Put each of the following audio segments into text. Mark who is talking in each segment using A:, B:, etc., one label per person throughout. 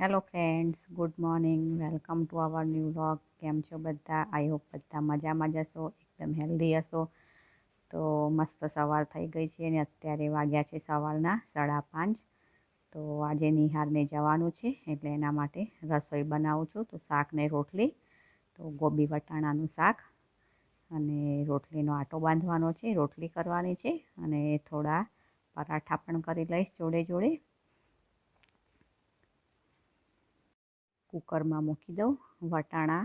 A: Hello friends good morning welcome to our new vlog કેમ છો બધા? આઈ હોપ બધા મજામાં જ હશો, એકદમ હેલ્ધી હશો. તો મસ્ત સવાર થઈ ગઈ છે અને અત્યારે વાગ્યા છે સવારના સાડા પાંચ. તો આજે નિહારને જવાનું છે, એટલે એના માટે રસોઈ બનાવું છું. તો શાક ને રોટલી, તો ગોબી વટાણાનું શાક અને રોટલીનો આટો બાંધવાનો છે, રોટલી કરવાની છે અને થોડા પરાઠા પણ કરી લઈશ જોડે જોડે કુકરમાં મૂકી દઉં વટાણા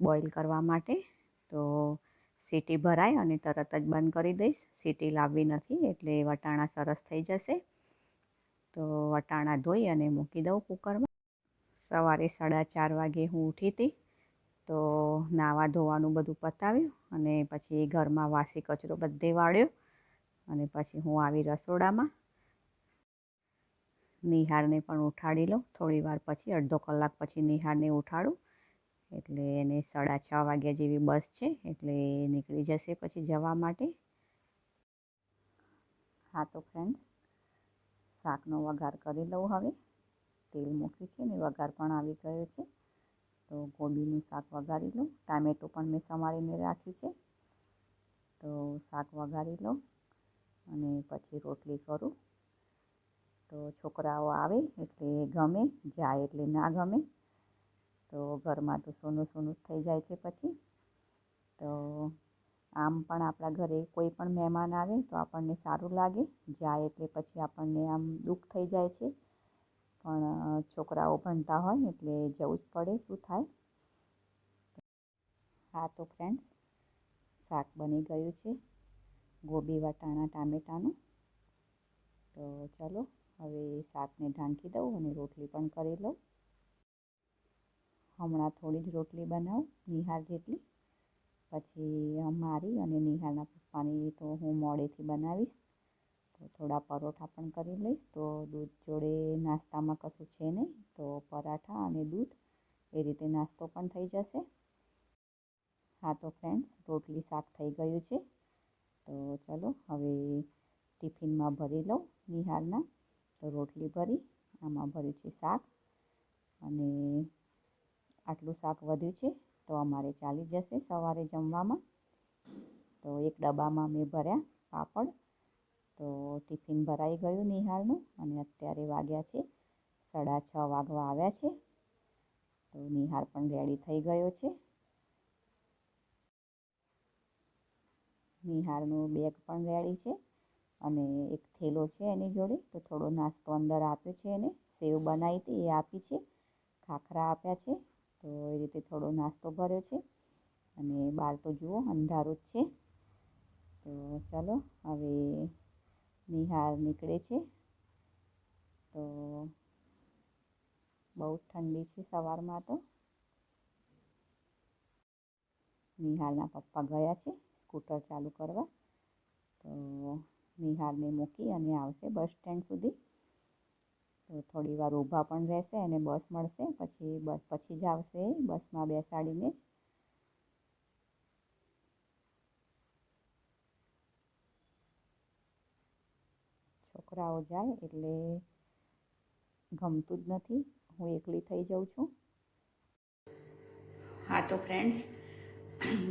A: બોઇલ કરવા માટે. તો સીટી ભરાય અને તરત જ બંધ કરી દઈશ. સીટી લાવવી નથી એટલે વટાણા સરસ થઈ જશે. તો વટાણા ધોઈ અને મૂકી દઉં કુકરમાં. સવારે સાડા ચાર વાગે હું ઉઠી હતી. તો નાવા ધોવાનું બધું પતાવ્યું અને પછી ઘરમાં વાસી કચરો બધે વાળ્યો અને પછી હું આવી રસોડામાં. નિહારને પણ ઉઠાડી લઉં. થોડી વાર પછી, અડધો કલાક પછી નિહારને ઉઠાડું. એટલે એને સાડા છ વાગ્યા જેવી બસ છે. એટલે નીકળી જશે પછી જવા માટે. હા તો ફ્રેન્ડ્સ શાકનો વઘાર કરી લઉં હવે. તેલ મૂક્યું છે ને, વઘાર પણ આવી ગયો છે. તો કોબીનું શાક વઘારી લઉં. ટામેટું પણ મેં સમારીને રાખ્યું છે. તો શાક વઘારી લઉં અને પછી રોટલી કરું. તો છોકરાઓ આવે એટલે ગમે, જાય એટલે ના ગમે. તો ઘરમાં તો સોનું સોનું થઈ જાય છે પછી. તો આમ પણ આપણા ઘરે કોઈ પણ મહેમાન આવે તો આપણને સારું લાગે. જાય એટલે પછી આપણને આમ દુઃખ થઈ જાય છે. પણ છોકરાઓ ભણતા હોય એટલે જવું જ પડે શું થાય. હા તો ફ્રેન્ડ્સ શાક બની ગયું છે. ગોબી વટાણા, ટામેટાનું. તો ચલો. હવે શાકને ઢાંકી દઉં અને રોટલી પણ કરી લઉં. હમણાં થોડી જ રોટલી બનાવું નિહાર જેટલી. પછી મારી અને નિહારના પપ્પાની તો હું મોડેથી બનાવીશ. તો થોડા પરોઠા પણ કરી લઈશ. તો દૂધ જોડે નાસ્તામાં કશું છે નહીં. તો પરાઠા અને દૂધ, એ રીતે નાસ્તો પણ થઈ જશે. હા તો ફ્રેન્ડ્સ રોટલી શાક થઈ ગયું છે. તો ચલો હવે ટિફિનમાં ભરી લઉં નિહારના તો રોટલી ભરી, આમાં ભર્યું છે શાક અને આટલું શાક વધ્યું છે તો અમારે ચાલી જશે સવારે જમવામાં. તો એક ડબ્બામાં મેં ભર્યા પાપડ. તો ટિફિન ભરાઈ ગયું નિહાળનું અને અત્યારે વાગ્યા છે, સાડા છ વાગવા આવ્યા છે. તો નિહાર પણ રેડી થઈ ગયો છે. નિહારનું બેગ પણ રેડી છે. અને એક થેલો છે એની જોડે, તો થોડો નાસ્તો અંદર આપ્યો છે એને, સેવ બનાવી હતી, એ આપી છે, ખાખરા આપ્યા છે, તો એ રીતે થોડો નાસ્તો ભર્યો છે, અને બહાર તો જુઓ, અંધારું જ છે, તો ચાલો હવે નિહાર નીકળે છે, તો બહુ ઠંડી છે સવારમાં તો. નિહાલના પપ્પા ગયા છે સ્કૂટર ચાલુ કરવા, તો નિહાળને મૂકી અને આવશે બસ સ્ટેન્ડ સુધી. તો થોડી વાર ઊભા પણ રહેશે અને બસ મળશે. પછી બસ પછી જ આવશે બસમાં બેસાડીને જ. છોકરાઓ જાય એટલે ગમતું જ નથી. હું એકલી થઈ જાઉં છું. હા તો ફ્રેન્ડ્સ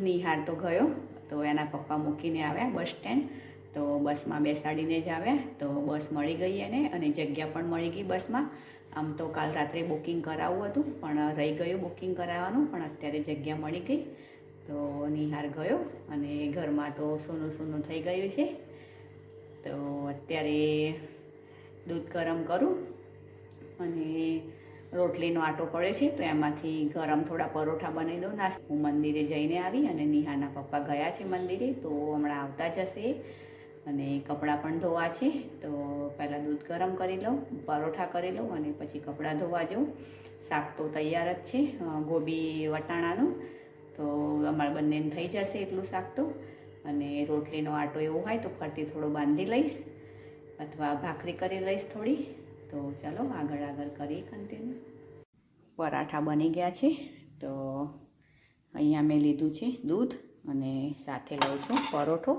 A: નિહાર તો ગયો. તો એના પપ્પા મૂકીને આવ્યા બસ સ્ટેન્ડ. તો બસમાં બેસાડીને જ આવ્યા તો બસ મળી ગઈ એને અને જગ્યા પણ મળી ગઈ બસમાં. આમ તો કાલ રાત્રે બુકિંગ કરાવવું હતું, પણ રહી ગયું બુકિંગ કરાવવાનું, પણ અત્યારે જગ્યા મળી ગઈ. તો નિહાર ગયો અને ઘરમાં તો સોનું સોનું થઈ ગયું છે. તો અત્યારે દૂધ ગરમ કરું અને રોટલીનો આટો પડે છે, તો એમાંથી ગરમ થોડા પરોઠા બનાવી દઉં. નાસ્તો હું મંદિરે જઈને આવી અને નિહાના પપ્પા ગયા છે મંદિરે, તો હમણાં આવતા જશે. અને કપડાં પણ ધોવા છે, તો પહેલાં દૂધ ગરમ કરી લઉં, પરોઠા કરી લઉં અને પછી કપડાં ધોવા જઉં. શાક તો તૈયાર જ છે ગોબી વટાણાનું. તો અમારા બંનેને થઈ જશે એટલું શાક તો. અને રોટલીનો આટો એવો હોય તો ફરતી થોડો બાંધી લઈશ અથવા ભાખરી કરી લઈશ થોડી. તો ચાલો આગળ આગળ કરીએ કન્ટિન્યુ પરાઠા બની ગયા છે, તો અહીંયા મેં લીધું છે દૂધ અને સાથે લઉં છું પરોઠો.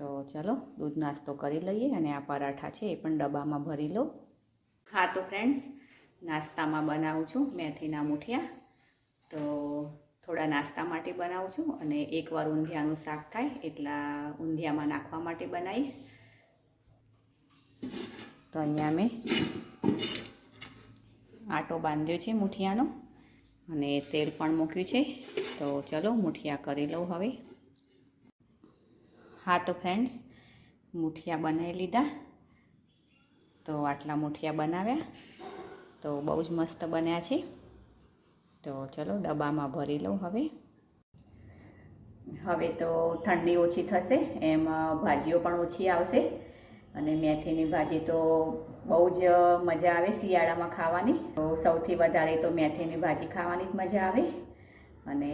A: તો ચલો, દૂધ નાસ્તો કરી લઈએ અને આ પરાઠા છે એ પણ ડબ્બામાં ભરી લો. હા, તો ફ્રેન્ડ્સ નાસ્તામાં બનાવું છું મેથીના મૂઠિયા. તો થોડા નાસ્તા માટે બનાવું છું અને એકવાર ઊંધિયાનું શાક થાય એટલા ઊંધિયામાં નાખવા માટે બનાવીશ. તો અહીંયા મેં આટો બાંધ્યો છે મૂઠિયાનો અને તેલ પણ મૂક્યું છે. તો ચલો, મૂઠિયા કરી લઉં હવે. હા તો ફ્રેન્ડ્સ મૂઠિયા બનાવી લીધા. તો આટલા મૂઠિયા બનાવ્યા. તો બહુ જ મસ્ત બન્યા છે. તો ચલો ડબ્બામાં ભરી લઉં હવે. હવે તો ઠંડી ઓછી થશે, એમ ભાજીઓ પણ ઓછી આવશે. અને મેથીની ભાજી તો બહુ જ મજા આવે શિયાળામાં ખાવાની. તો સૌથી વધારે તો મેથીની ભાજી ખાવાની જ મજા આવે. અને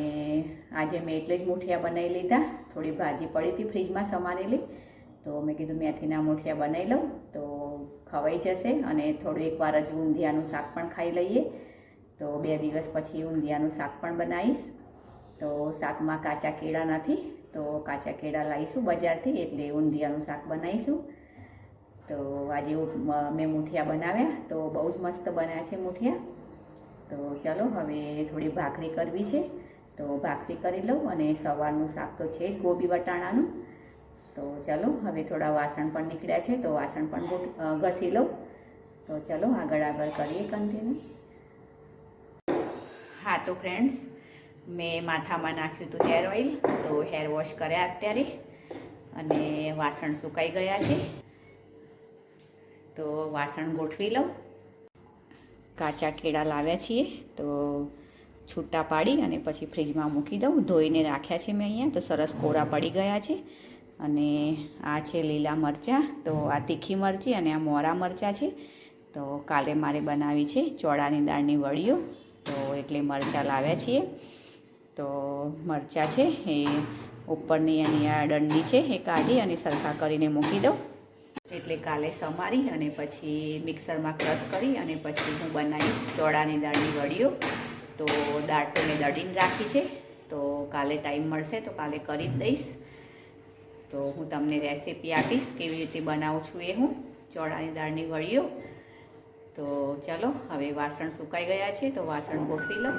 A: આજે મેં એટલે જ મૂઠિયા બનાવી લીધા. થોડી ભાજી પડી હતી ફ્રીજમાં સમારેલી. તો મેં કીધું મેથીના મૂઠિયા બનાવી લઉં. તો ખવાઈ જશે અને થોડું એકવાર જ ઊંધિયાનું શાક પણ ખાઈ લઈએ. તો બે દિવસ પછી ઊંધિયાનું શાક પણ બનાવીશ. તો શાકમાં કાચા કેળા નથી. તો કાચા કેળા લાવીશું બજારથી એટલે ઊંધિયાનું શાક બનાવીશું. તો આજે મેં મૂઠિયા બનાવ્યા. તો બહુ જ મસ્ત બન્યા છે મૂઠિયા. તો ચલો હવે થોડી ભાખરી કરવી છે. તો ભાખરી કરી લઉં અને સવારનું શાક તો છે જ ગોબી વટાણાનું. તો ચલો, હવે થોડા વાસણ પણ નીકળ્યા છે, તો વાસણ પણ ઘસી લઉં. તો ચલો, આગળ આગળ કરીએ કન્ટિન્યુ હા, તો ફ્રેન્ડ્સ મેં માથામાં નાખ્યું હતું હેર ઓઇલ તો હેર વોશ કર્યા અત્યારે અને વાસણ સુકાઈ ગયા છે. તો વાસણ ગોઠવી લઉં. કાચા કેળા લાવ્યા છીએ, તો છૂટા પાડી અને પછી ફ્રીજમાં મૂકી દઉં. ધોઈને રાખ્યા છે મેં અહીંયા, તો સરસ કોરા પડી ગયા છે. અને આ છે લીલા મરચાં, તો આ તીખી મરચી અને આ મોરા મરચાં છે. તો કાલે મારે બનાવી છે ચોળાની દાળની વડીઓ, તો એટલે મરચાં લાવ્યા છીએ. તો મરચાં છે એ ઉપરની એની આ દંડી છે એ કાઢી અને સરખા કરીને મૂકી દઉં. એટલે કાલે સમારી અને પછી મિક્સરમાં ક્રશ કરી અને પછી હું બનાવીશ ચોળાની દાળની વડીઓ. તો દાળ તો મેં દળીને રાખી છે. તો કાલે ટાઈમ મળશે તો કાલે કરી જ દઈશ. તો હું તમને રેસીપી આપીશ કેવી રીતે બનાવું છું એ હું ચોળાની દાળની વડીઓ તો ચાલો, હવે વાસણ સુકાઈ ગયા છે તો વાસણ ગોઠવી લઉં.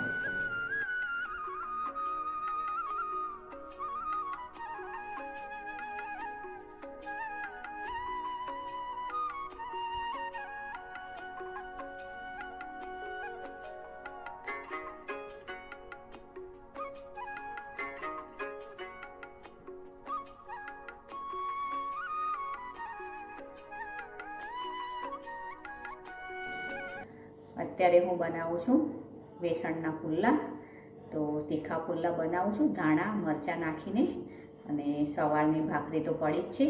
A: અત્યારે હું બનાવું છું બેસણના પુલ્લા. તો તીખા પુલ્લા બનાવું છું, ધાણા, મરચાં નાખીને અને સવારની ભાખરી તો પડી જ છે,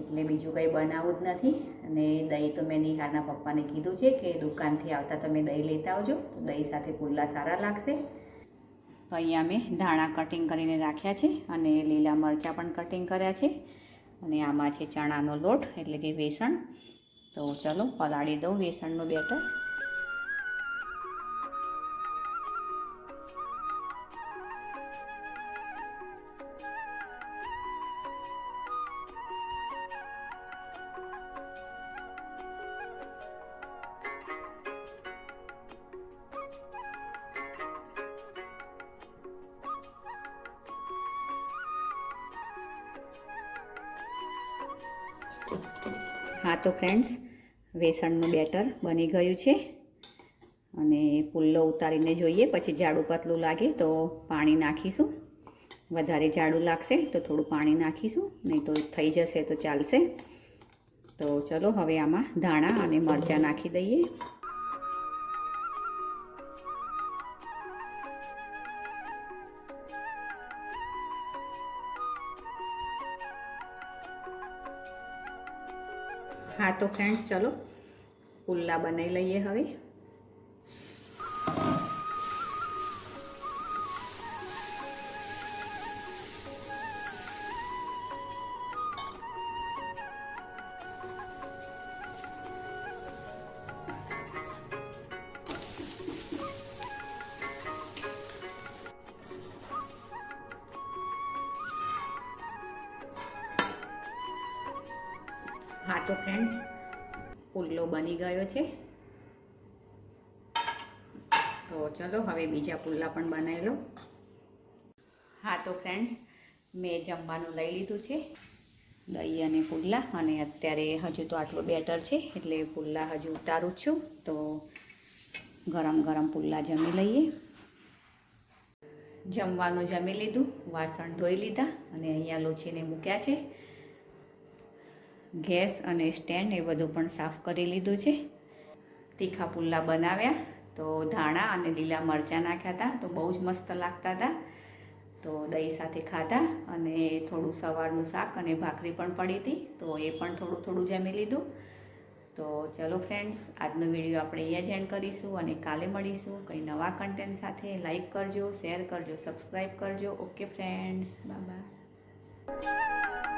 A: એટલે બીજું કંઈ બનાવવું જ નથી. અને દહીં તો મેં નિહારના પપ્પાને કીધું છે કે દુકાનથી આવતા તમે દહીં લેતા આવજો, તો દહીં સાથે પુલ્લા સારા લાગશે. તો અહીંયા મેં ધાણા કટિંગ કરીને રાખ્યા છે અને લીલા મરચાં પણ કટિંગ કર્યા છે. અને આમાં છે ચણાનો લોટ, એટલે કે વેસણ તો ચલો પલાળી દઉં વેસણનું બેટર. હા તો ફ્રેન્ડ્સ વેસણનું બેટર બની ગયું છે. અને પુલ્લો ઉતારીને જોઈએ, પછી જાડું પતલું લાગે તો પાણી નાખીશું. વધારે જાડું લાગશે તો થોડું પાણી નાખીશું, નહીં તો થઈ જશે તો ચાલશે. તો ચલો, હવે આમાં ધાણા અને મરચાં નાખી દઈએ. હા તો ફ્રેન્ડ્સ ચલો પુલ્લા બનાવી લઈએ હવે. હા, તો ફ્રેન્ડ્સ પુલ્લો બની ગયો છે. તો ચલો, હવે બીજા પુલ્લા પણ બનાવી લો હા, તો ફ્રેન્ડ્સ મેં જમવાનું લઈ લીધું છે. દહીં અને પુલ્લા અને અત્યારે હજુ તો આટલું બેટર છે, એટલે પુલ્લા હજુ ઉતારું છું. તો ગરમ ગરમ પુલ્લા જમી લઈએ. જમવાનું જમી લીધું, વાસણ ધોઈ લીધા, અને અહીંયા લોચીને મૂક્યા છે. ગેસ અને સ્ટેન્ડ એ બધું પણ સાફ કરી લીધું છે. તીખા પુલ્લા બનાવ્યા, તો ધાણા અને લીલા મરચાં નાખ્યા હતા, તો બહુ જ મસ્ત લાગતા હતા. તો દહીં સાથે ખાધા અને થોડું સવારનું શાક અને ભાખરી પણ પડી હતી, તો એ પણ થોડું થોડું જમી લીધું. તો ચલો ફ્રેન્ડ્સ, આજનો વીડિયો આપણે અહીંયા જ એન્ડ કરીશું અને કાલે મળીશું. કંઈ નવા કન્ટેન્ટ સાથે લાઈક કરજો, શેર કરજો, સબસ્ક્રાઈબ કરજો. Okay friends by